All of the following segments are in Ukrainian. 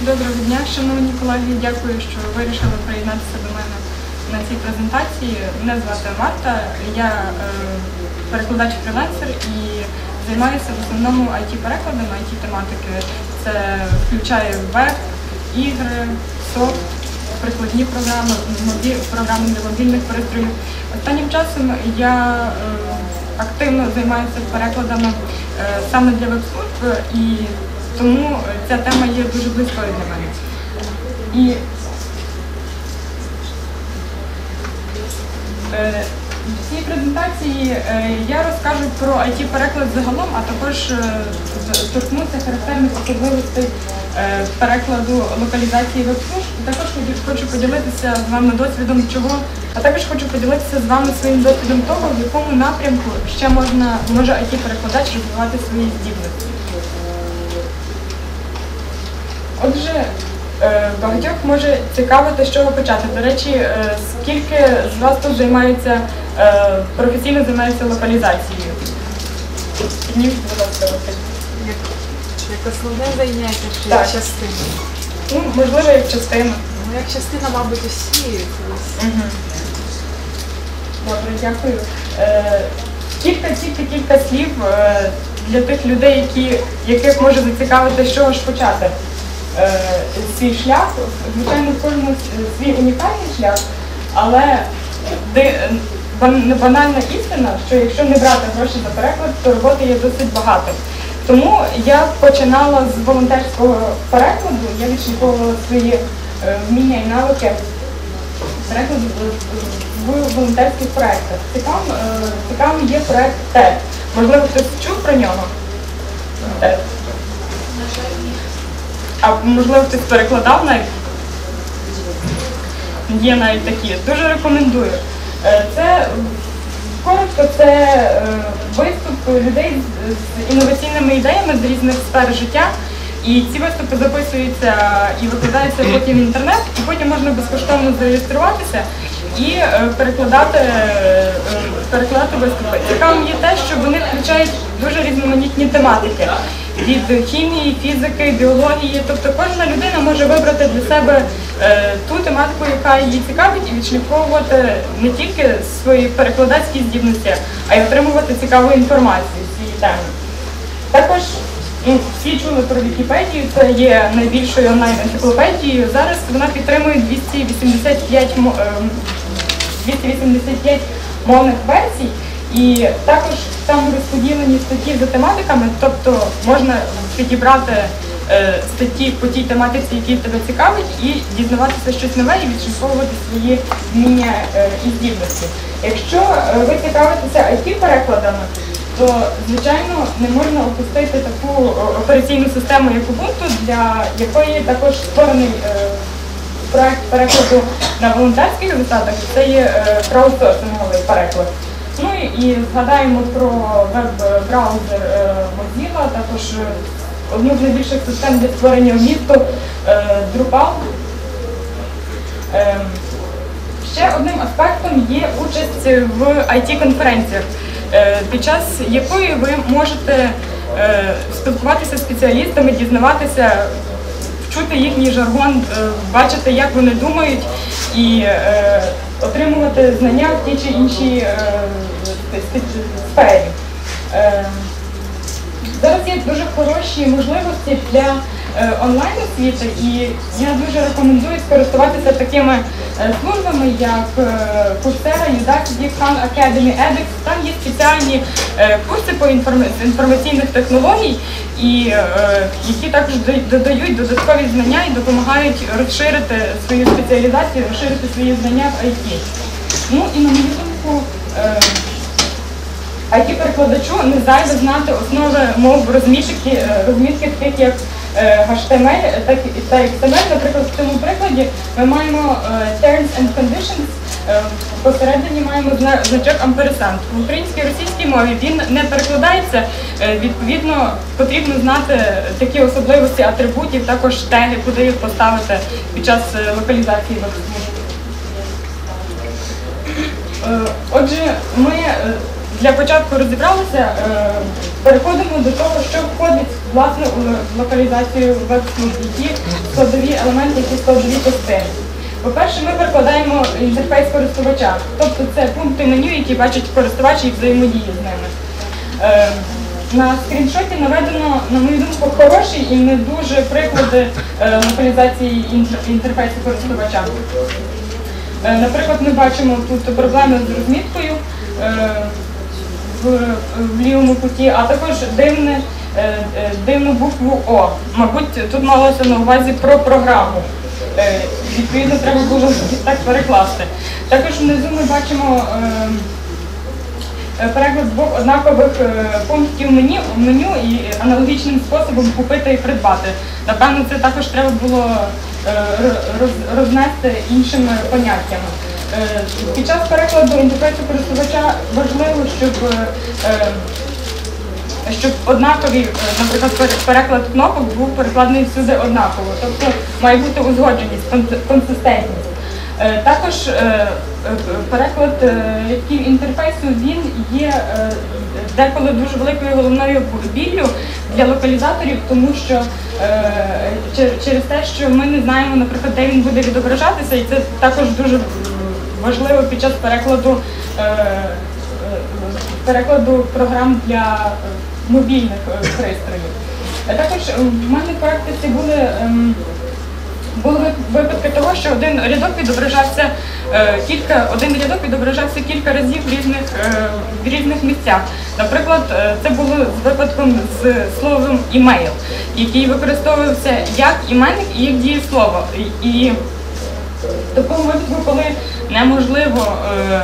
Доброго дня, шановні колеги. Дякую, що вирішили приєднатися до мене на цій презентації. Мене звати Марта, я е, перекладач фрілансер і займаюся в основному IT-перекладами, IT-тематики. Це включає веб, ігри, софт, прикладні програми, програми для мобільних пристроїв. Останнім часом я е, активно займаюся перекладами е, саме для веб-служб і тому ця тема є дуже близькою для мене. І е, в цій презентації я розкажу про IT-переклад загалом, а також торкнуся характерних особливостей перекладу локалізації веб-служб. Також хочу- поділитися з вами досвідом чого, а також хочу поділитися з вами своїм досвідом того, в якому напрямку ще можна може IT-перекладач розвивати свої здібності. Отже, е, багатьох може цікавити, з чого почати. До речі, е, скільки з вас тут займаються е, професійно займаються локалізацією? Підніміть, будь ласка, руки. Основне заняття чи Так. як частина? Ну, можливо, як частина. Ну, як частина, мабуть, усі. колись. Угу. Добре, дякую. Е, Кілька, тільки кілька слів е, для тих людей, які, яких може зацікавити, з чого ж почати. Е, Свій шлях, звичайно, в кожному с- свій унікальний шлях, але е, бан- банальна істина, що якщо не брати гроші за переклад, то роботи є досить багато. Тому я починала з волонтерського перекладу, я відшліфовувала свої е, вміння і навики перекладу в, волонтерських проєктах. Цікавим, е, цікавим є проєкт ТЕД. Можливо, хтось чув про нього? ТЕД. А можливо, хтось перекладав навіть? Є навіть такі. Дуже рекомендую. Е, Це коротко, це е, виступ людей з- інноваційними ідеями з різних сфер життя. І ці виступи записуються і викладаються потім в інтернет, і потім можна безкоштовно зареєструватися і е, перекладати, е, перекладати виступи. Цікавим є те, що вони включають дуже різноманітні тематики від хімії, фізики, біології. Тобто кожна людина може вибрати для себе е, ту тематику, яка її цікавить, і відшліфовувати не тільки свої перекладацькі здібності, а й отримувати цікаву інформацію з цієї теми. Також ну, всі чули про Вікіпедію, це є найбільшою онлайн-енциклопедією. Зараз вона підтримує 285, ем, 285 мовних версій. І також там розподілені статті за тематиками, тобто можна підібрати е, статті по тій тематиці, які тебе цікавить, і дізнаватися щось нове і відшліфовувати свої вміння е, і здібності. Якщо е, ви цікавитеся IT-перекладами, то звичайно не можна опустити таку операційну систему, як Ubuntu, для якої також створений проект перекладу на волонтерських засадах. Це є краудсорсинговий переклад. Ну і, згадаємо про веб-браузер е, Mozilla, також е, одну з найбільших систем для створення вмісту е, Drupal. Ем, Ще одним аспектом є участь в IT-конференціях, під час якої ви можете спілкуватися з спеціалістами, дізнаватися, вчути їхній жаргон, бачити, як вони думають, і отримувати знання в тій чи іншій е, сфері. Е, Зараз є дуже хороші можливості для онлайн освіти, і я дуже рекомендую скористуватися такими е, службами, як е, Coursera, Udacity, Khan Academy, edX. Там є спеціальні е, курси по інформ- інформаційних технологій, і е, які також додають додаткові знання і допомагають розширити свою спеціалізацію, розширити свої знання в IT. Ну і на мою думку. е, IT-перекладачу не зайве знати основи мов розмітки, е, розмітки таких як е, HTML, так і та XML. Наприклад, в цьому прикладі ми маємо е, terms and conditions, е, посередині маємо значок амперсант. В українській і російській мові він не перекладається. е, Відповідно, потрібно знати такі особливості атрибутів, також теги, куди їх поставити під час е, локалізації веб Е, Отже, ми е, для початку розібралися, е, переходимо до того, що входить власне у локалізацію веб-служб, які складові елементи, які складові частини. По-перше, ми перекладаємо інтерфейс користувача, тобто це пункти меню, які бачать користувач і взаємодії з ними. Е, На скріншоті наведено, на мою думку, хороші і не дуже приклади е, локалізації інтерфейсу користувача. Наприклад, ми бачимо тут проблеми з розміткою в, в лівому куті, а також дивне, е, е, дивну букву О. Мабуть, тут малося на увазі про програму. Е, Відповідно, треба було так перекласти. Також внизу ми бачимо переклад двох однакових пунктів меню, меню і аналогічним способом купити і придбати. Напевно, це також треба було роз- рознести іншими поняттями. Е, Під час перекладу інтерфейсу користувача важливо, щоб е, е, щоб однакові, е, наприклад, переклад кнопок був перекладений всюди однаково. Тобто має бути узгодженість, консистентність. Також переклад рядків інтерфейсу він є деколи дуже великою головною біллю для локалізаторів, тому що через те, що ми не знаємо, наприклад, де він буде відображатися, і це також дуже м, важливо під час перекладу. е, е, перекладу програм для е, мобільних пристроїв. Також в мене в практиці були, ем, були випадки того, що один рядок відображався кілька, один рядок відображався кілька разів в різних, в різних місцях. Наприклад, це було з випадком з словом імейл, який використовувався як іменник і як дієслово. І в такому випадку, коли неможливо, е,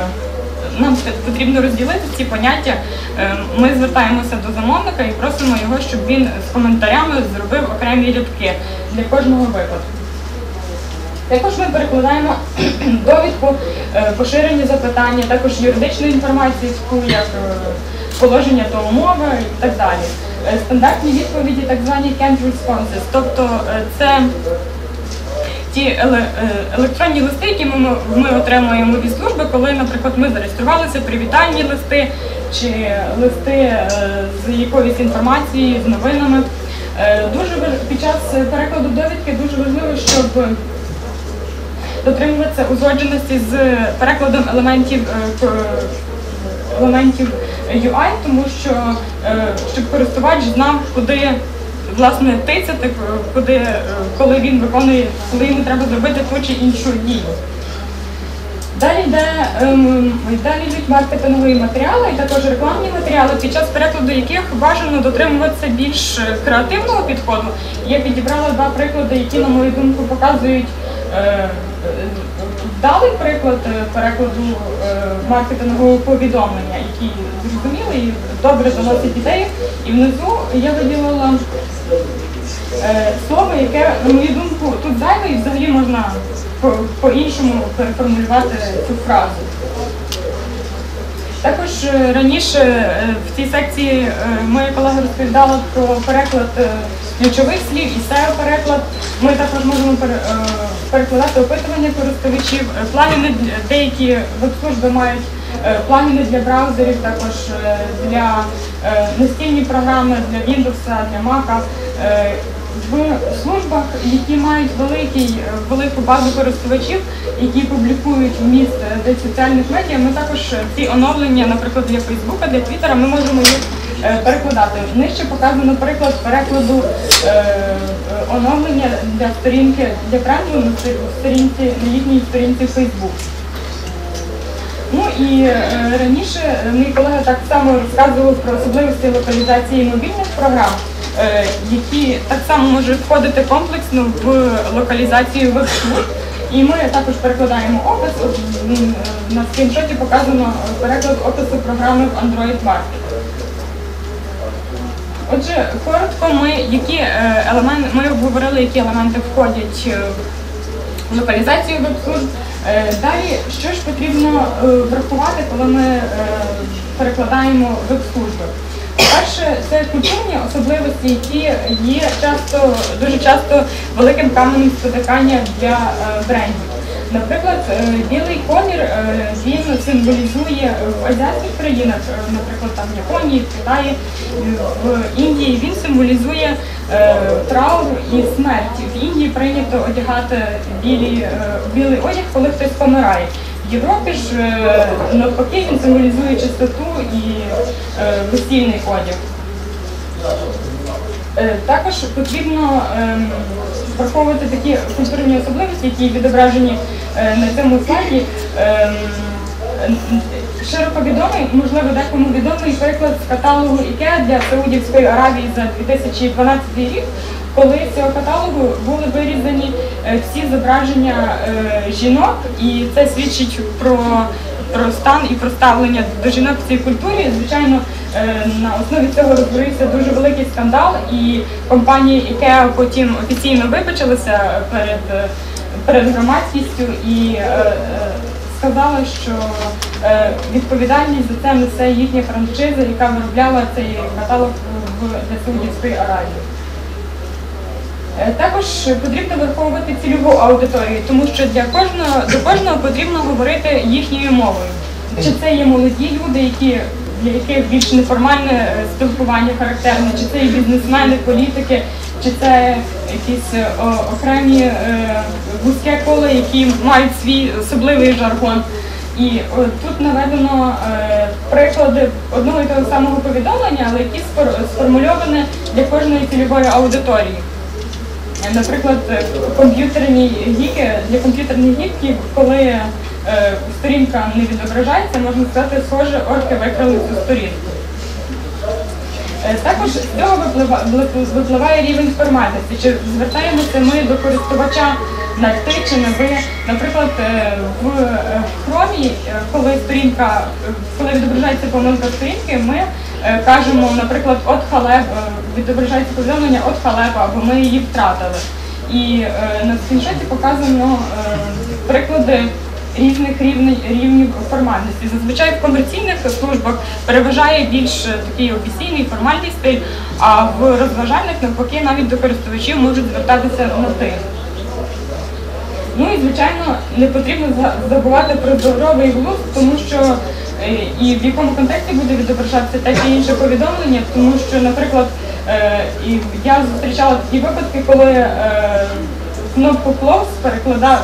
нам потрібно розділити ці поняття, е, ми звертаємося до замовника і просимо його, щоб він з коментарями зробив окремі рядки для кожного випадку. Також ми перекладаємо довідку, е, поширені запитання, також юридичну інформацію, як положення та умови і так далі. Стандартні відповіді, так звані canned responses, тобто це ті е, електронні листи, які ми, отримуємо від служби, коли, наприклад, ми зареєструвалися, привітальні листи чи листи е, з якоюсь інформацією, з новинами. Е, Дуже під час перекладу довідки дуже важливо, щоб дотримуватися узгодженості з перекладом елементів елементів UI, тому що щоб користувач знав, куди власне тицяти, куди, е, коли він виконує, коли йому треба зробити ту чи іншу дію. Далі йде ем, далі йдуть маркетингові матеріали і також рекламні матеріали, під час перекладу яких бажано дотримуватися більш е, креативного підходу. Я підібрала два приклади, які, на мою думку, показують е, вдалий приклад е, перекладу е, маркетингового повідомлення, які зрозуміли і добре доносить ідею. І внизу я виділила е, слово, яке, на мою думку, тут зайве і взагалі можна по-іншому переформулювати цю фразу. Також е, раніше е, в цій секції е, моя колега розповідала про переклад ключових слів і SEO-переклад. Ми також можемо перекладати опитування користувачів, плагіни деякі веб-служби мають плагіни для браузерів, також для настільні програми для Windows, для Mac. В службах, які мають великий, е, велику базу користувачів, які публікують е, для соціальних медіа, ми також е, ці оновлення, наприклад, для Фейсбука, для Твіттера, ми можемо їх перекладати. Нижче показано приклад перекладу оновлення для сторінки для бренду на сторінці на їхній сторінці Facebook. Ну і е, раніше мій колега так само розказував про особливості локалізації мобільних програм, які так само можуть входити комплексно в локалізацію веб-служб. І ми також перекладаємо опис. Е, На скріншоті показано е, переклад опису програми в Android Market. Отже, коротко, ми які е, елементи ми обговорили, які елементи входять е, в локалізацію веб-служб. Е, Далі, що ж потрібно е, врахувати, коли ми е, перекладаємо веб-служби? Перше, це культурні особливості, які є часто дуже часто великим каменем спотикання для е, брендів. Наприклад, е, білий колір е, він символізує в азіатських країнах, наприклад, там в Японії, в Китаї, в Індії він символізує траур і смерть. В Індії прийнято одягати білі, білий одяг, коли хтось помирає. Європі ж е, навпаки він символізує чистоту і е, весільний одяг. Е, Також потрібно ем, враховувати такі культурні особливості, які відображені на цьому слайді. Ем, Широко відомий, можливо, декому відомий приклад з каталогу IKEA для Саудівської Аравії за 2012 рік, коли з цього каталогу були вирізані е, всі зображення е, жінок, і це свідчить про, про стан і про ставлення до жінок в цій культурі. Звичайно, е, на основі цього розгорівся дуже великий скандал, і компанія IKEA потім офіційно вибачилася перед, перед громадськістю і сказала, що відповідальність за це несе їхня франшиза, яка виробляла цей каталог в Саудівської Аравії. Е, Також потрібно враховувати цільову аудиторію, тому що для кожного до кожного потрібно говорити їхньою мовою. Чи це є молоді люди, які для яких більш неформальне е, спілкування характерне, чи це є бізнесмени, політики, чи це якісь е, окремі вузьке коло, які мають свій особливий жаргон. І тут наведено приклади одного і того самого повідомлення, але які сформульовані для кожної цільової аудиторії. Е, Наприклад, е, комп'ютерні гіки для комп'ютерних гіків, коли е, сторінка не відображається, можна сказати, схоже, орки викрали цю сторінку. Також з цього виплива- випливає рівень формальності. Чи звертаємося ми до користувача на ти чи на ви. Наприклад, в хромі, коли сторінка, коли відображається помилка сторінки, ми кажемо, наприклад, от халеп, е, відображається повідомлення от халепа, або ми її втратили. І е, на скріншоті показано е, приклади різних рівнів, рівнів формальності. Зазвичай в комерційних службах переважає більш е, такий офіційний формальний стиль, а в розважальних навпаки навіть до користувачів можуть звертатися на ти. Ну і звичайно не потрібно забувати про здоровий глузд, тому що е, і в якому контексті буде відображатися те чи інше повідомлення, тому що, наприклад, е, я зустрічала такі випадки, коли е, кнопку close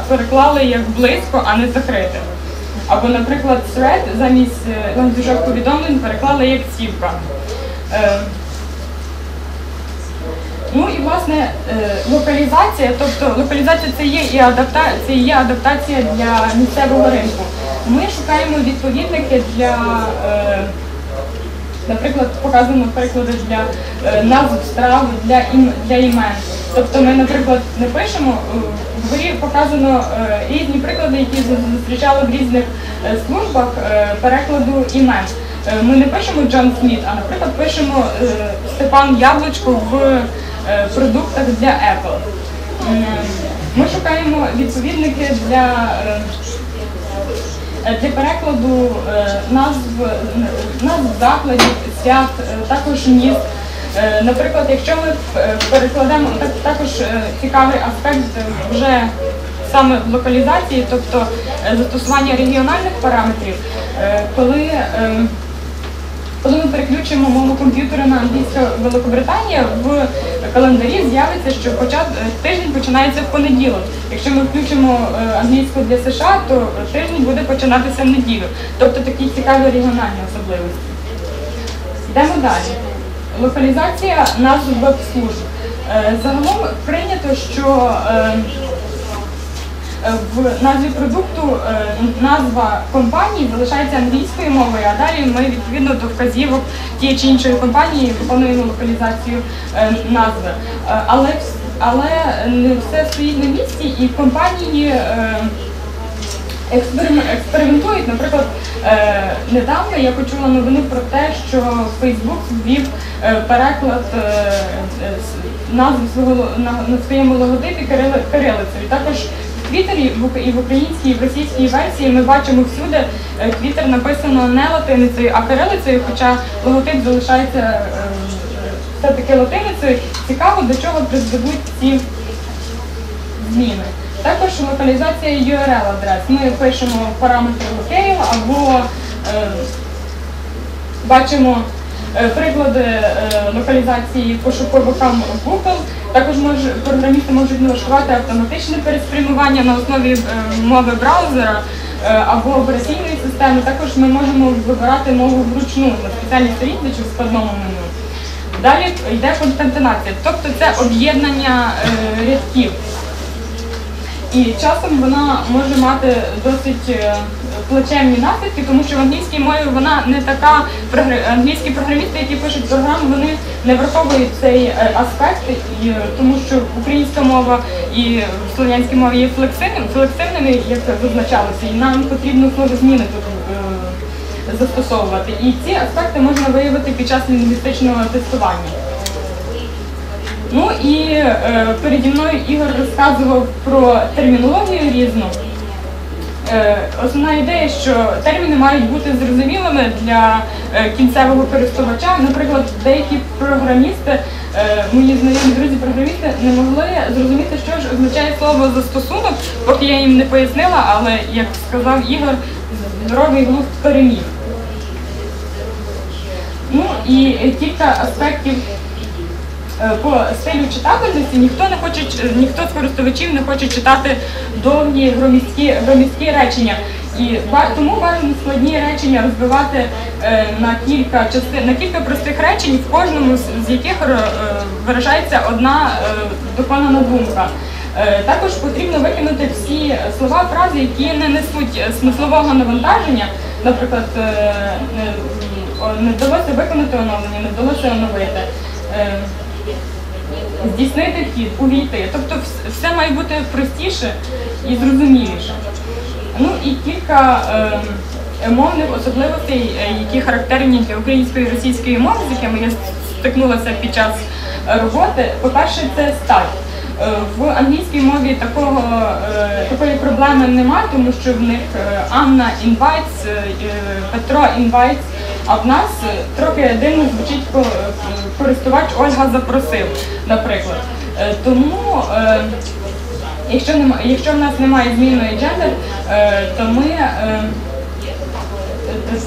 переклали як близько, а не закрити. Або, наприклад, thread замість е, ланцюжок повідомлень переклали як цівка. Е, Ну і власне е, локалізація, тобто локалізація це є і адапта, є адаптація для місцевого ринку. Ми шукаємо відповідники для, е, наприклад, показуємо приклади для е, назв страв, для ім, для імен. Тобто ми, наприклад, не пишемо, е, вгорі показано е, різні приклади, які зустрічали в різних службах перекладу імен. Ми не пишемо Джон Сміт, а наприклад пишемо Степан Яблучко в продуктах для Apple. Ми шукаємо відповідники для, для перекладу е, назв, назв закладів, свят, е, також міст. Е, Наприклад, якщо ми е, перекладемо так, також е, цікавий аспект е, вже саме в локалізації, тобто е, застосування регіональних параметрів, е, коли е, коли ми переключимо мову комп'ютера на англійську Великобританія, в календарі з'явиться, що почат... тиждень починається в понеділок. Якщо ми включимо е, англійську для США, то тиждень буде починатися в неділю. Тобто такі цікаві регіональні особливості. Йдемо далі. Локалізація назв веб-служб. Е, Загалом прийнято, що е, Е, в назві продукту е, назва компанії залишається англійською мовою, а далі ми відповідно до вказівок тієї чи іншої компанії виконуємо локалізацію е, назви. Е, Але але не все стоїть на місці, і компанії е, експериментують. Наприклад, е, недавно я почула новину про те, що Facebook ввів е, переклад е, е, с- назв свого на, своєму логотипі кирили- кирилицею. Також Твіттері і в українській, і в російській версії ми бачимо всюди е, Твіттер написано не латиницею, а кирилицею, хоча логотип залишається е, все-таки латиницею. Цікаво, до чого призведуть ці зміни. Також локалізація URL адрес. Ми пишемо параметри locale або е, бачимо е, приклади локалізації пошуковикам Google. Також може, програмісти можуть налаштувати автоматичне переспрямування на основі е, мови браузера е, або операційної системи. Також ми можемо вибирати мову вручну на спеціальній сторінці чи в складному меню. Далі йде конкатенація, тобто це об'єднання е, рядків. І часом вона може мати досить плачевні наслідки, тому що в англійській мові вона не така англійські програмісти, які пишуть програму, вони не враховують цей е, аспект, і, е, тому що українська мова і в слов'янській мові є флексивними, як зазначалося, і нам потрібно словозміни тут е, застосовувати. І ці аспекти можна виявити під час лінгвістичного тестування. Ну і переді мною Ігор розказував про термінологію різну. Е, основна ідея, що терміни мають бути зрозумілими для е, кінцевого користувача. Наприклад, деякі програмісти, е, мої знайомі друзі-програмісти, не могли зрозуміти, що ж означає слово застосунок, поки я їм не пояснила, але як сказав Ігор, здоровий глузд переміг. Ну і кілька аспектів по стилю читабельності ніхто не хоче ніхто з користувачів не хоче читати довгі громісткі, громісткі речення. І тому бажано складні речення розбивати е, на кілька частин, на кілька простих речень, в кожному з, яких е, виражається одна е, доконана думка. Е, Також потрібно викинути всі слова, фрази, які не несуть е, смислового навантаження. Наприклад, е, не вдалося виконати оновлення, не вдалося оновити. Здійснити вхід, увійти. Тобто все має бути простіше і зрозуміліше. Ну і кілька е, мовних особливостей, е, які характерні для української і російської мови, з якими я стикнулася під час е, роботи. По-перше, це стать. Е, В англійській мові такого, такої проблеми немає, тому що в них Анна е, Петро invites, а в нас трохи дивно звучить користувач Ольга запросив, наприклад. Е, Тому е, якщо нема, якщо в нас немає змінної джендер, е, то ми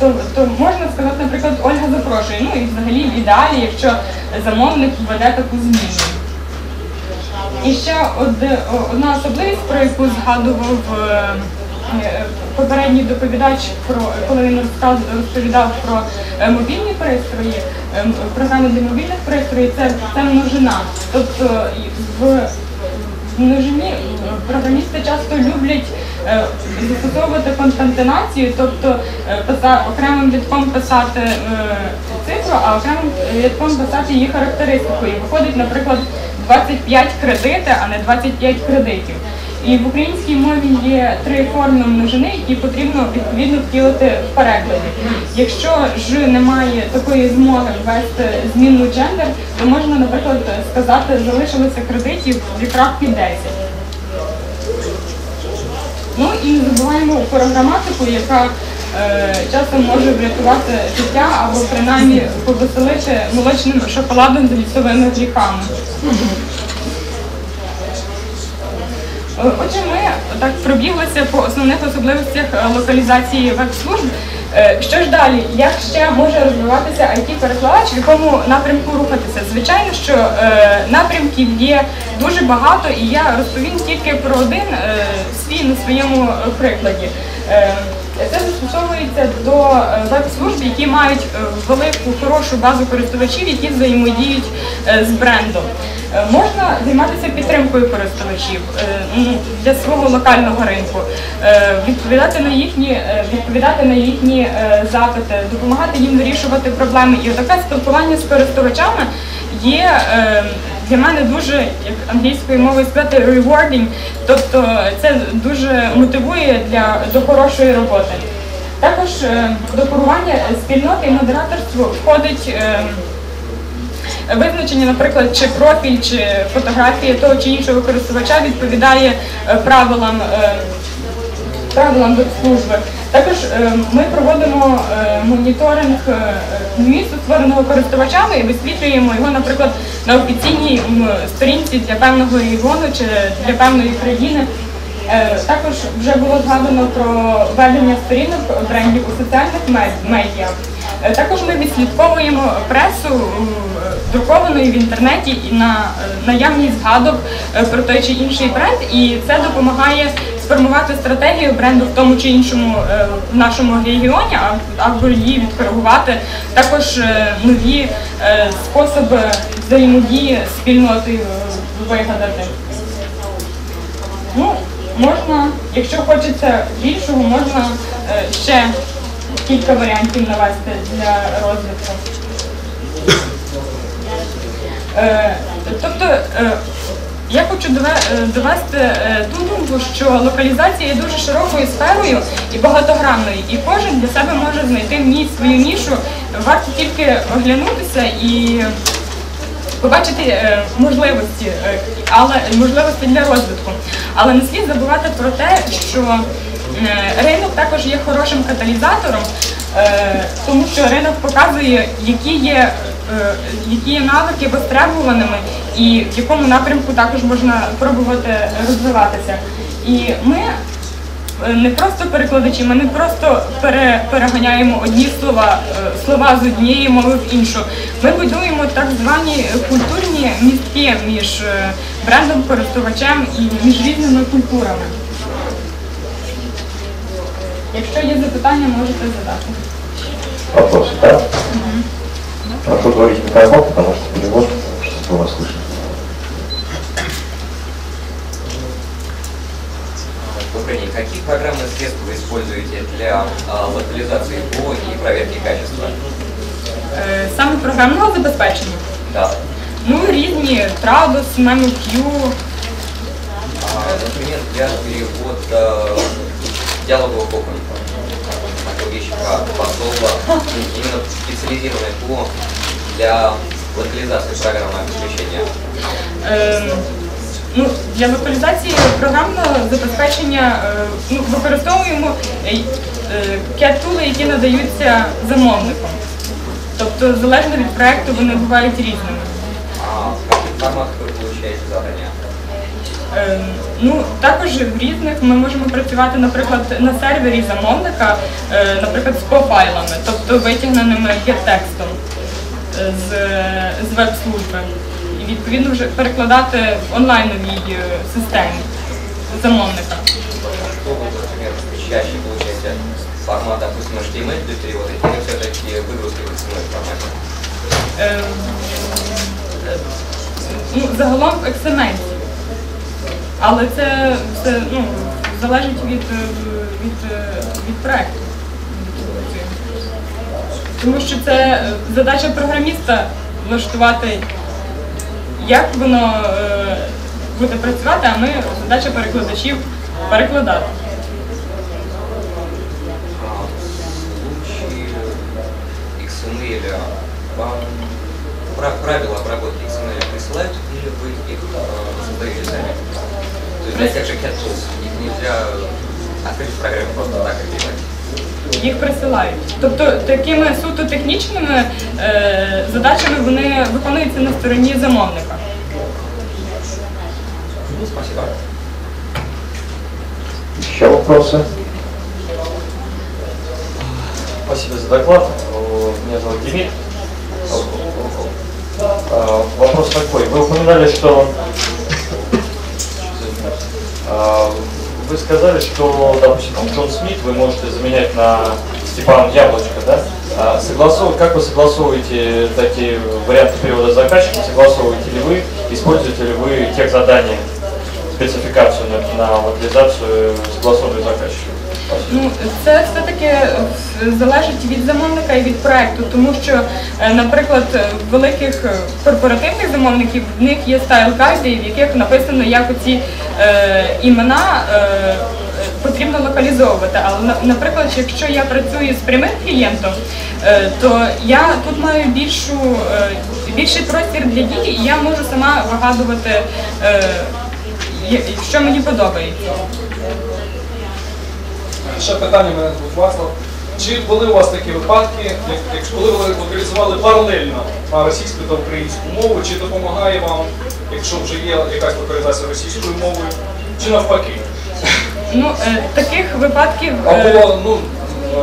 то, то можна сказати, наприклад, Ольга запрошує. Ну і взагалі в ідеалі, якщо замовник введе таку зміну. І ще од- одна особливість, про яку згадував попередній доповідач, про коли він розповідав про е, мобільні пристрої, е, програми для мобільних пристроїв, це, це множина. Тобто в множині е, програмісти часто люблять е, застосовувати конкатенацію, тобто е, окремим рядком писати е, цифру, а окремим рядком писати її характеристику. І виходить, наприклад, 25 кредити, а не 25 кредитів. І в українській мові є три форми множини, які потрібно відповідно втілити в перекладі. Якщо ж немає такої змоги ввести змінну джендер, то можна, наприклад, сказати, залишилося кредитів 2.10. Ну і не забуваємо про граматику, яка е, часом може врятувати життя або принаймні повеселити молочним шоколадом з лісовими гріхами. Е, Отже, ми так пробіглися по основних особливостях е, локалізації веб-служб. Е, Що ж далі? Як ще може розвиватися IT-перекладач, в якому напрямку рухатися? Звичайно, що напрямків є дуже багато, і я розповім тільки про один свій на своєму прикладі. Це застосовується до веб-служб, які мають велику хорошу базу користувачів, які взаємодіють з брендом. Е, Можна займатися підтримкою користувачів е, для свого локального ринку, е, відповідати на їхні, відповідати на їхні запити, допомагати їм вирішувати проблеми. І таке спілкування з користувачами є для мене дуже, як англійською мовою сказати, rewarding, тобто це дуже мотивує для до хорошої роботи. Також до керування спільноти і модераторство входить. Визначення, наприклад, чи профіль, чи фотографія того чи іншого користувача відповідає е, правилам, е, правилам веб-служби. Також е, ми проводимо моніторинг місту створеного користувачами і висвітлюємо його, наприклад, на офіційній сторінці для певного регіону чи для певної країни. Також вже було згадано про ведення сторінок брендів у соціальних мед- медіа. Також ми відслідковуємо пресу друковану і в інтернеті і на е, наявність згадок е, про той чи інший бренд, і це допомагає сформувати стратегію бренду в тому чи іншому е, нашому регіоні, або її відкоригувати. Також нові способи взаємодії е, вигадати. Ну, можна, якщо хочеться більшого, можна ще кілька варіантів навести для розвитку. Е, тобто, е, я хочу е, довести ту думку, що локалізація є дуже широкою сферою і багатогранною, і кожен для себе може знайти свою нішу. Варто тільки оглянутися і побачити можливості, але можливості для розвитку. Але не слід забувати про те, що ринок також є хорошим каталізатором, тому що ринок показує, які є, які є навики востребуваними і в якому напрямку також можна пробувати розвиватися. І ми Е, не просто перекладачі, ми не просто пере, переганяємо одні слова, е, слова з однієї мови в іншу. Ми будуємо так звані культурні містки між е, брендом, користувачем і між різними культурами. Якщо є запитання, можете задати. Вопросы, да? Прошу говорить в микрофон, потому что перевод, чтобы вас слышно. Добрый день. Какие программные средства вы используете для а, локализации ПО и проверки качества? Е, Саме програмного забезпечення. Да. Ну, різні Trados, MemoQ, А, например, для перевода диалогового документа. Такой вещи как посола, именно специализированное ПО для локализации программного обеспечения. Ем, ну, для локалізації програмного забезпечення е, ну, використовуємо е, е, які надаються замовником. Тобто, залежно від проекту, вони бувають різними. А в каких форматах вы получаете задания? Ем, ну, також в різних ми можемо працювати, наприклад, на сервері замовника, е, наприклад, з по-файлами, тобто витягненими get-текстом е, з, з веб-служби. І відповідно вже перекладати в онлайновій е, системі замовника. Чаще формат, допустим, HTML для перевода, или все-таки выгрузки в XML формате? Ну, загалом в XML. Але це все ну, залежить від, е, від, е, від проекту Тому що це е, задача програміста влаштувати, як воно е, буде працювати, а ми задача перекладачів перекладати. А в случае XML вам пра- правила обработки XML присылают или вы их э, создаете сами? То есть для тех же cat tools их нельзя открыть в программе просто так и делать. Їх присилають. Тобто такими суто технічними е, задачами вони виконуються на стороні замовника. Ну, спасибо. Еще вопросы? Спасибо за доклад. Э, Меня зовут Демид. Э, Вопрос такой. Вы упоминали, что э, вы сказали, что, допустим, Джон Смит вы можете заменять на Степан Яблочко, да? А согласов- Как вы согласовываете такие варианты перевода заказчика? Согласовываете ли вы, используете ли вы тех задания, спецификацию на, на локализацию, согласованную заказчиком? Ну, це все-таки е, залежить від замовника і від проекту, тому що, е, наприклад, в великих е, корпоративних замовників в них є стайл-карти, в яких написано, як оці е, імена е, е, потрібно локалізовувати. Але, наприклад, якщо я працюю з прямим клієнтом, е, то я тут маю більшу, е, більший простір для дії, і я можу сама вигадувати, е, що мені подобається. Ще питання мене звуть Вацлав. Чи були у вас такі випадки, як, коли ви локалізували паралельно на російську та українську мову, чи допомагає вам, якщо вже є якась локалізація російською мовою, чи навпаки? Ну, е, таких випадків. е, Або ну,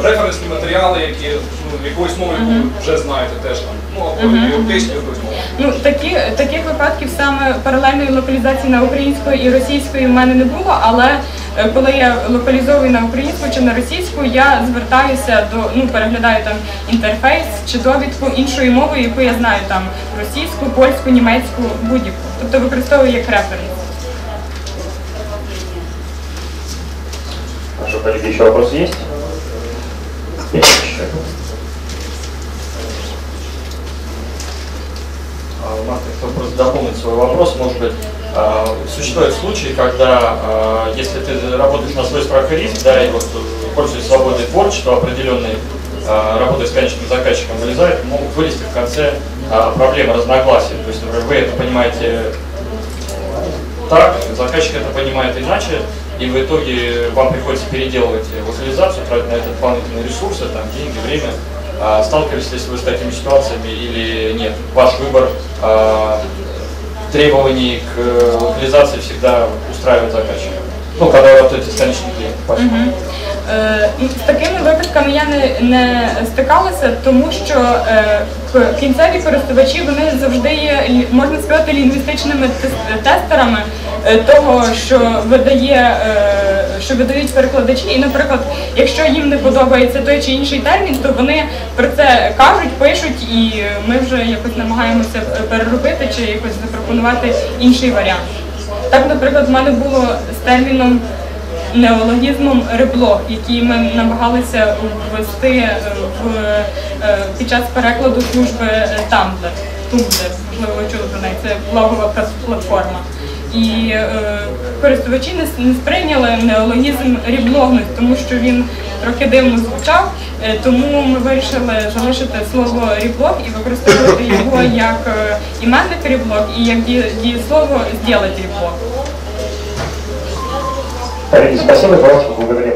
референсні матеріали, які ну, якоюсь мовою яку ви вже знаєте теж там. Ну, або європейською якоюсь мовою. Ну такі таких випадків саме паралельної локалізації на українською і російською в мене не було. Але коли я локалізовую на українську чи на російську, я звертаюся до ну переглядаю там інтерфейс чи довідку іншою мовою, яку я знаю там російську, польську, німецьку, будь-яку. Тобто використовую як референс. Хорошо, коллеги, еще вопросы есть? Есть еще. А, Марк, хотел просто дополнить свой вопрос. Может быть, существуют случаи, когда, а, если ты работаешь на свой страх и риск, да, и вот э, пользуясь свободой творчества определенной, а, работая с конечным заказчиком, вылезает, могут вылезти в конце проблемы разногласий. То есть, например, вы это понимаете так, заказчик это понимает иначе, и в итоге вам приходится переделывать локализацию, тратить на это дополнительные ресурсы, там, деньги, время. А сталкивались ли вы с такими ситуациями или нет? Ваш выбор требований к э, локализации всегда устраивает заказчика. Ну, когда вы работаете с конечным клиентом. Спасибо. Е, ну, З такими випадками я не, не стикалася, тому що е, к- кінцеві користувачі вони завжди є, лі- можна сказати, лінгвістичними тес- тестерами е, того, що видає, е, що видають перекладачі. І, наприклад, якщо їм не подобається той чи інший термін, то вони про це кажуть, пишуть, і ми вже якось намагаємося е, переробити чи якось запропонувати інший варіант. Так, наприклад, в мене було з терміном неологізмом реблог, який ми намагалися ввести е, в, е, під час перекладу служби Tumblr. Tumblr, можливо, ви чули про неї, це блогова платформа. І е, користувачі не, не сприйняли неологізм ріблогних, тому що він трохи дивно звучав. Е, тому ми вирішили залишити слово ріблог і використовувати його як е, іменник ріблог і як діє- дієслово «зділати ріблог». Коллеги, спасибо. Давайте поблагодарим